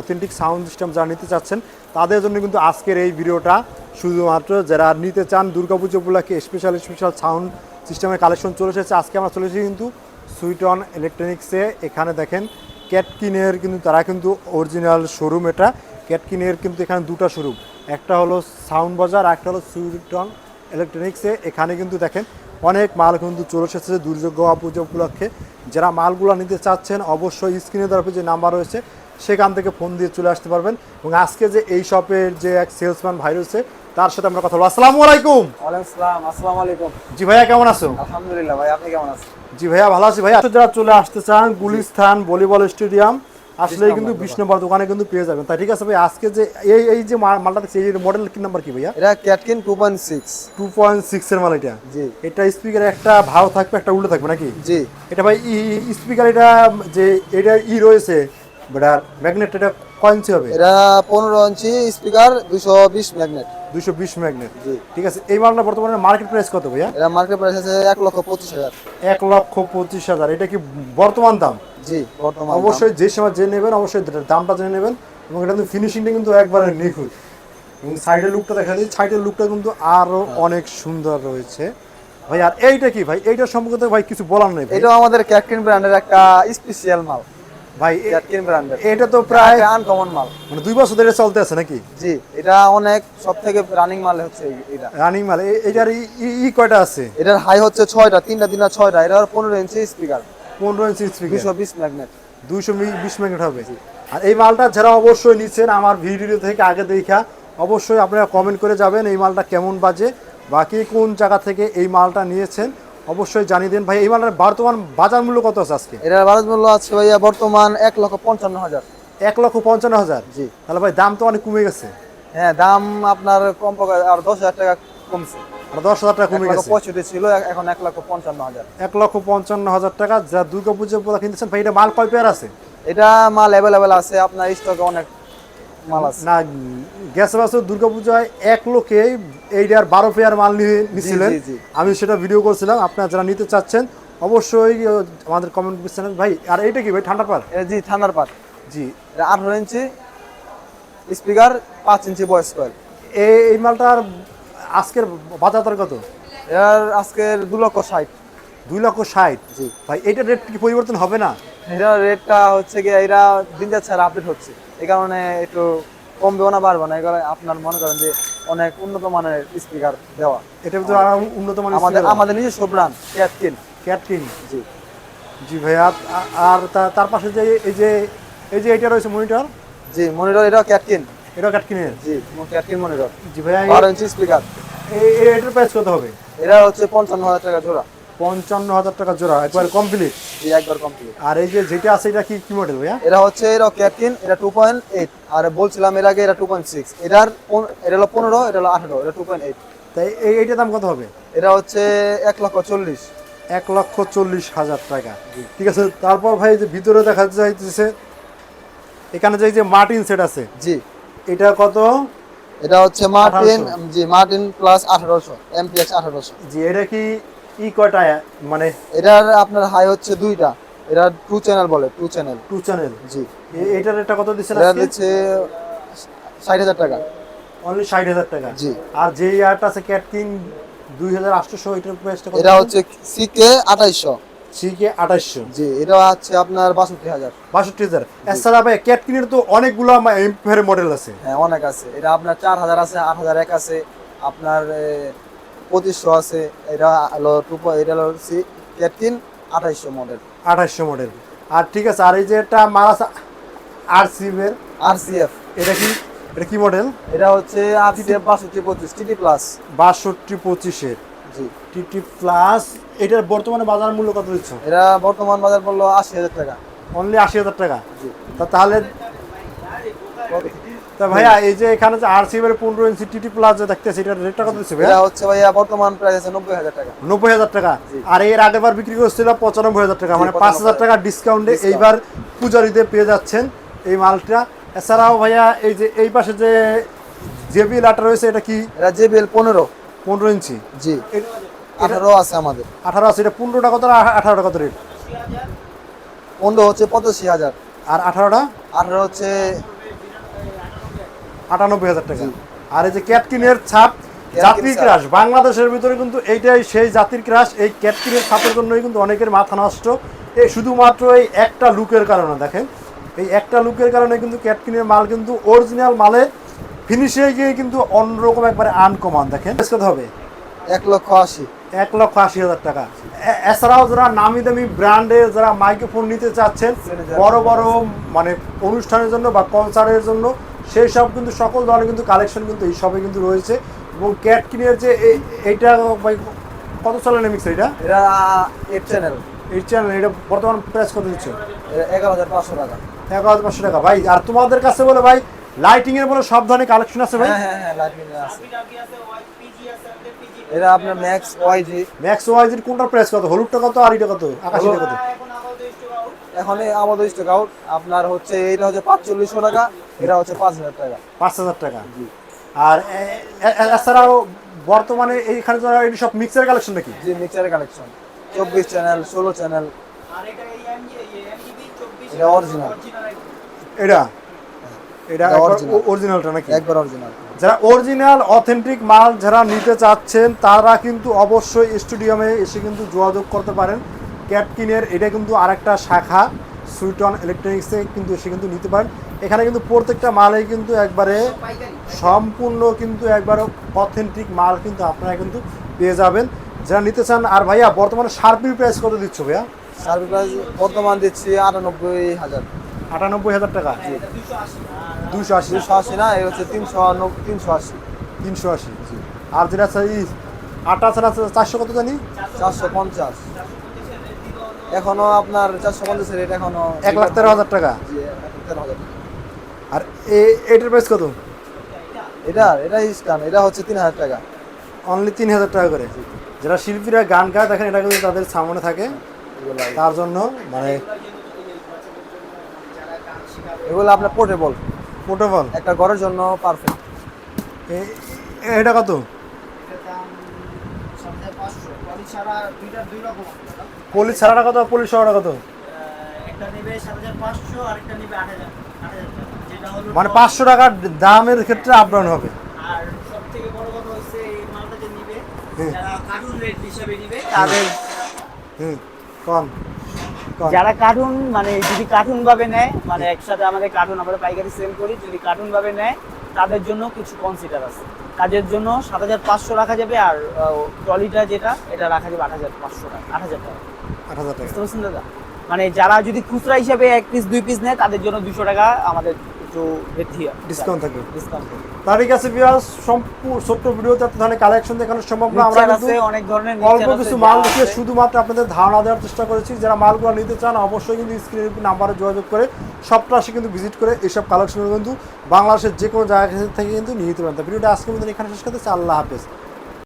Authentic sound system যারা নিতে চাচ্ছেন, তাদের জন্য কিন্তু আজকের এই ভিডিওটা শুধুমাত্র যারা নিতে চান দুর্গাপুজো উপলক্ষে স্পেশাল স্পেশাল সাউন্ড সিস্টেমের কালেকশন চলে এসেছে। আজকে আমরা চলে এসেছি কিন্তু সুইটন ইলেকট্রনিক্সে এখানে দেখেন ক্যাটকিনের কিন্তু তারা কিন্তু অরিজিনাল শোরুম এটা। ক্যাটকিনের কিন্তু এখানে দুটো শোরুম একটা হলো সাউন্ড বাজার আর একটা হলো সুইটন ইলেকট্রনিক্সে এখানে কিন্তু দেখেন, অনেক মাল কিন্তু চলে এসেছে দুর্যোগ পুজো উপলক্ষে। যারা মালগুলো নিতে চাচ্ছেন, অবশ্যই স্ক্রিনে তরফে যে নাম্বার রয়েছে। সেখান থেকে ফোন দিয়ে চলে আসতে পারবেন। এবং আজকে যে এই শপের যে এক সেলসম্যান ভাই রয়েছে তার সাথে আমরা কথা বলব। আসসালামু আলাইকুম। ওয়ালাইকুম আসসালামু আলাইকুম। জি ভাইয়া কেমন আছো? আলহামদুলিল্লাহ ভাই আপনি কেমন আছেন? জি ভাইয়া ভালো আছি ভাইয়া। যারা চলে আসতে চান গুলিস্থান ভলিবল স্টেডিয়াম আসলেই কিন্তু বিশ নম্বর দোকানে কিন্তু পেয়ে যাবেন। তাই ঠিক আছে ভাই আজকে যে এই এই যে মালটা দেখছি এই মডেল কি নাম্বার কি ভাইয়া? এটা ক্যাটকিন two point six two point six এর মাল এটা। জি। এটা স্পিকার একটা ভালো থাকবে একটা উল্টো থাকবে নাকি? জি। এটা ভাই স্পিকার এটা যে এটা ই রয়েছে বেটার ম্যাগনেট এটা কয়েন্সি হবে? এটা পনেরো ইঞ্চি স্পিকার দুশো বিশ ম্যাগনেট দুশো বিশ ম্যাগনেট জি। ঠিক আছে এই মালটা বর্তমানে মার্কেট প্রাইস কত ভাইয়া? এটা মার্কেট প্রাইস আছে এক লক্ষ পঁচিশ হাজার। এক লক্ষ পঁচিশ হাজার। এটা কি বর্তমান দাম? জি বর্তমান অবশ্যই যে সময় যে নেবেন অবশ্যই দামটা জেনে নেবেন। এবং এটা কিন্তু ফিনিশিংটা কিন্তু একবারে নিখুঁত। এবং সাইডের লুকটা দেখা দিই সাইডের লুকটা কিন্তু আরও অনেক সুন্দর রয়েছে। ভাই আর এইটা কি ভাই? এইটা সম্পর্কে ভাই কিছু বলার নেই। এটাও আমাদের ক্যাটকিন ব্র্যান্ডের একটা স্পেশাল মাল। ভাই ক্যাটকিন ব্র্যান্ডের এটা তো প্রায় আনকমন মাল। মানে দুই বছর ধরে চলতে আছে নাকি? জি এটা অনেক সব থেকে রানিং মাল হচ্ছে এটা রানিং মাল এটার ই- কয়টা আছে? এটার হাই হচ্ছে ছয়টা তিনটা তিনটা ছয়টা। এটা পনেরো ইঞ্চি স্পিকার পনেরো ইঞ্চি স্পিকার দুশো বিশ ম্যাগনেট দুইশো বিশ মিনিট হবে। আর এই মালটা যারা অবশ্যই নিচ্ছেন আমার ভিডিও থেকে আগে দেখা অবশ্যই আপনারা কমেন্ট করে যাবেন এই মালটা কেমন বাজে বাকি কোন জায়গা থেকে এই মালটা নিয়েছেন। অবশ্যই জানিয়ে দিন। ভাই এই মালটার বর্তমান বাজার মূল্য কত আছে আজকে? এটার বাজার মূল্য আছে ভাইয়া বর্তমান এক লক্ষ পঞ্চান্ন হাজার। এক লক্ষ পঞ্চান্ন হাজার? জি। তাহলে ভাই দাম তো অনেক কমে গেছে। হ্যাঁ দাম আপনার কম আর দশ হাজার টাকা কমছে। আর দশ হাজার টাকা কমে গেছে। পঁয়ষট্টি ছিল এখন এক লক্ষ পঞ্চান্ন হাজার। এক লক্ষ পঞ্চান্ন হাজার টাকা যা দুর্গা পুজো কিনতেছেন ভাই এটা মাল কয় পেয়ার আছে? এটা মাল অ্যাভেলেবেল আছে আপনার স্টকে অনেক মাল আছে। না গেছে বছর দুর্গা পূজায় এক লোকে এইটার বারো পেয়ার মাল নিয়ে নিছিলেন জি, জি। আমি সেটা ভিডিও করছিলাম আপনারা যারা নিতে চাচ্ছেন অবশ্যই আমাদের কমেন্ট করছেন ভাই আর এইটা কি ভাই ঠান্ডার পার জি ঠান্ডার পাট জি। এটা আঠারো ইঞ্চি স্পিকার পাঁচ ইঞ্চি বয়স কয়েল। এই এই মালটার আজকের বাজার দর কত? এর আজকের দু লক্ষ ষাট। দুই লক্ষ ষাট? জি। ভাই এটার রেট কি পরিবর্তন হবে না? এটা রেটটা হচ্ছে গিয়ে এরা দিন যাচ্ছে আর আপডেট হচ্ছে। এই কারণে একটু কমবেও না বাড়বে না। কারণে আপনার মনে করেন যে অনেক উন্নত মানের স্পিকার দেওয়া। এটা তো উন্নত মানের আমাদের আমাদের নিজস্ব ব্রান্ড ক্যাটকিন। ক্যাটকিং জি। জি ভাইয়া আর তার পাশে যে এই যে এই যে এটা রয়েছে মনিটর? জি মনিটর এটা ক্যাটকিন। এটাও ক্যাটকিনের? জি ক্যাটকিন মনিটর। জি ভাইয়া এই- বারো ইঞ্চি স্পিকার। এই এটার প্রাইস কত হবে? এটা হচ্ছে পঞ্চান্ন হাজার টাকা জোড়া। পঞ্চান্ন হাজার টাকা জোড়া একবার কমপ্লিট জি একবার কমপ্লিট আর এই যে যেটা আছে এটা কি কি মডেল ভাইয়া? এটা হচ্ছে এটা ক্যাটকিন এটা টু পয়েন্ট এইট আর বলছিলাম এর আগে এটা টু পয়েন্ট সিক্স এটার এটা হলো পনেরো এটা হলো আঠারো এটা টু পয়েন্ট এইট তাই এই এইটার দাম কত হবে? এটা হচ্ছে এক লক্ষ চল্লিশ। এক লক্ষ চল্লিশ হাজার টাকা। ঠিক আছে তারপর ভাই যে ভিতরে দেখা যাইতেছে এখানে যে মার্টিন সেট আছে জি। এটা কত? এটা হচ্ছে মার্টিন জি মার্টিন প্লাস আঠারোশো এমপিএক্স আঠারোশো। জি এটা কি ই কয়টা মানে? এটার আপনার হাই হচ্ছে দুইটা। এটা টু চ্যানেল বলে টু চ্যানেল টু চ্যানেল জি। এটার রেটটা কত দিচ্ছেন এটা দিচ্ছে ষাট হাজার টাকা। অনলি ষাট হাজার টাকা? জি। আর যে ইয়ারটা আছে ক্যাটকিং দুই হাজার আটশোশো এটার প্রাইসটা এটা হচ্ছে সিকে আঠাইশশো। সিকে আঠাশশো জি এটা হচ্ছে আপনার বাষট্টি হাজার। বাষট্টি হাজার? এছাড়া ভাই ক্যাটকিনের তো অনেকগুলো এম্পের মডেল আছে। হ্যাঁ অনেক আছে। এটা আপনার চার হাজার আছে আট হাজার এক আছে। আপনার পঁচিশশো আছে এটা হলো টু এটা হলো সি ক্যাটকিন আঠাইশশো মডেল আঠাশশো মডেল আর ঠিক আছে আর এই যে একটা মাল আছে আর সিমের আর সি এফ এটা কি এটা কি মডেল এটা হচ্ছে আর সি এফ বাষট্টি পঁচিশ টিটি প্লাস বাষট্টি পঁচিশের। জি। টিটি প্লাস এটার বর্তমানে বাজার মূল্য কত দিচ্ছ? এটা বর্তমান বাজার মূল্য আশি হাজার টাকা। অনলি আশি হাজার টাকা? জি। তা তাহলে তা ভাইয়া এই যে এখানে যে আর সিমের পনেরো ইঞ্চি টিটি প্লাস যে দেখতেছি এটার রেটটা কত দিচ্ছে এটা ভাইয়া হচ্ছে ভাইয়া বর্তমান প্রাইস আছে নব্বই হাজার টাকা। নব্বই হাজার টাকা। আর এর আগের বার বিক্রি করছিল পঁচানব্বই হাজার টাকা মানে পাঁচ হাজার টাকা ডিসকাউন্টে। এইবার পূজারিতে পেয়ে যাচ্ছেন এই মালটা। এছাড়াও ভাইয়া এই যে এই পাশে যে জেবি লাটা রয়েছে এটা কি? এটা জেবিএল পনেরো। পনেরো ইঞ্চি জি। এ- আঠারো আছে আমাদের। আঠারো আছে এটা পনেরো টাকা কত আঠারো টাকা কত রেট পনেরো হচ্ছে পঁচাশি হাজার। আর আঠারোটা? আঠারো হচ্ছে আটানব্বই হাজার টাকা। আর এই যে ক্যাটকিনের ছাপ জাতির। ক্রাশ। বাংলাদেশের ভিতরে কিন্তু এইটাই সেই জাতির ক্রাশ। এই ক্যাটকিনের ছাপের জন্যই কিন্তু অনেকের মাথা নষ্ট। এই শুধুমাত্র এই একটা লুকের কারণে দেখেন। এই একটা লুকের কারণে কিন্তু ক্যাটকিনের মাল কিন্তু অরিজিনাল মালে ফিনিশে গিয়ে কিন্তু অন্যরকম একবারে আনকমান দেখেন। হবে। এক লক্ষ আশি। এক লক্ষ আশি হাজার টাকা। এছাড়াও যারা নামি দামি ব্র্যান্ডের যারা মাইক্রোফোন নিতে চাচ্ছেন বড় বড় মানে অনুষ্ঠানের জন্য বা কনসার্টের জন্য সেই সব কিন্তু সকল ধরনের কিন্তু কালেকশন কিন্তু এই সবে কিন্তু রয়েছে। এবং ক্যাটকিনের যে এই- এইটা কত চলে নেমিক্স এটা? এটা এইট চ্যানেল এই চ্যানেল এটা বর্তমান প্রাইস কত দিচ্ছে? এগারো হাজার পাঁচশো টাকা। এগারো হাজার পাঁচশো টাকা। ভাই আর তোমাদের কাছে বলে ভাই লাইটিং এর বলে সব ধরনের কালেকশন আছে ভাই? হ্যাঁ হ্যাঁ হ্যাঁ লাইটিং আছে। এটা আপনার ম্যাক্স ওয়াইজি ম্যাক্স ওয়াইজের কোনটা প্রাইস কত? হলুদটা কত আর এটা কত আকাশিটা কত? এখন এই আমাদের স্টক আউট আপনার হচ্ছে এটা হচ্ছে পাঁচচল্লিশশো টাকা এটা হচ্ছে পাঁচ হাজার টাকা। পাঁচ হাজার টাকা আর এছাড়াও বর্তমানে এইখানে যারা এটি সব মিক্সার কালেকশন নাকি? যে মিক্সারের কালেকশন চব্বিশ চ্যানেল ষোলো চ্যানেল এটা অরিজিনাল এটা? এটা অরিজিনালটা নাকি? একবার অরিজিনাল যারা অরিজিনাল অথেন্টিক মাল যারা নিতে চাচ্ছেন তারা কিন্তু অবশ্যই স্টুডিয়ামে এসে কিন্তু যোগাযোগ করতে পারেন। ক্যাটকিনের এটা কিন্তু আরেকটা শাখা সুইটন ইলেকট্রনিক্সে কিন্তু এসে কিন্তু নিতে পারেন। এখানে কিন্তু প্রত্যেকটা মালেই কিন্তু একবারে সম্পূর্ণ কিন্তু একবারে অথেন্টিক মাল কিন্তু আপনারা কিন্তু পেয়ে যাবেন। যারা নিতে চান আর ভাইয়া বর্তমানে শার্পির প্রাইস কত দিচ্ছ ভাইয়া? সার্ভিস প্রাইস বর্তমান দিচ্ছি আটানব্বই হাজার। আটানব্বই হাজার টাকা। দুশো আশি। দুশো আশি না এই হচ্ছে তিনশো তিনশো আশি। তিনশো আশি আর যেটা আছে আটা ছাড়া চারশো কত জানি? চারশো পঞ্চাশ। এখনও আপনার চারশো পঞ্চাশের রেট এখনও এক লাখ তেরো হাজার টাকা। আর এটার প্রাইস কত? এটা এটা স্টান এটা হচ্ছে তিন হাজার টাকা। অনলি তিন হাজার টাকা করে। যারা শিল্পীরা গান গায় দেখেন এটা কিন্তু তাদের সামনে থাকে। তার জন্য মানে এগুলো আপনার পোর্টেবল পোর্টেবল একটা ঘরের জন্য পারফেক্ট এটা কত? পলিশ ছাড়াটা কত? পলিশ ছাড়াটা কত? মানে পাঁচশো টাকার দামের ক্ষেত্রে আপ ডাউন হবে। আর সব থেকে বড় কথা হচ্ছে এই মালটা যে নিবে হুম। যারা কার্টুন রেট হিসাবে নিবে তাদের হুম। কম কম। যারা কার্টুন মানে যদি কার্টুন ভাবে নেয় মানে একসাথে আমাদের কার্টুন আমরা পাইকারি সেল করি যদি কার্টুন ভাবে নেয় তাদের জন্য কিছু কনসিডার আছে। কাজের জন্য সাত হাজার পাঁচশো রাখা যাবে আর ট্রলিটা যেটা এটা রাখা যাবে আট হাজার পাঁচশো টাকা আট হাজার টাকা। আট হাজার টাকা। বুঝতে পারছেন দাদা? মানে যারা যদি খুচরা হিসাবে এক পিস দুই পিস নেয় তাদের জন্য দুশো টাকা আমাদের একটু বৃদ্ধি Discount থাকবে। ডিসকাউন্ট কাছে বিয়াস সম্পূর্ণ ছোট্ট ভিডিওতে এত ধরনের কালেকশন দেখানো সম্ভব না। আমরা কিন্তু অনেক ধরনের অল্প কিছু মাল দেখিয়ে শুধুমাত্র আপনাদের ধারণা দেওয়ার চেষ্টা করেছি। যারা মালগুলো নিতে চান অবশ্যই কিন্তু স্ক্রিনের নাম্বারে যোগাযোগ করে সপ্তাহে কিন্তু ভিজিট করে এইসব কালেকশন কিন্তু বাংলাদেশের যে কোনো জায়গা থেকে কিন্তু নিয়ে নিতে পারেন। ভিডিওটা আজকে মধ্যে এখানে শেষ করতেছি। আল্লাহ হাফেজ।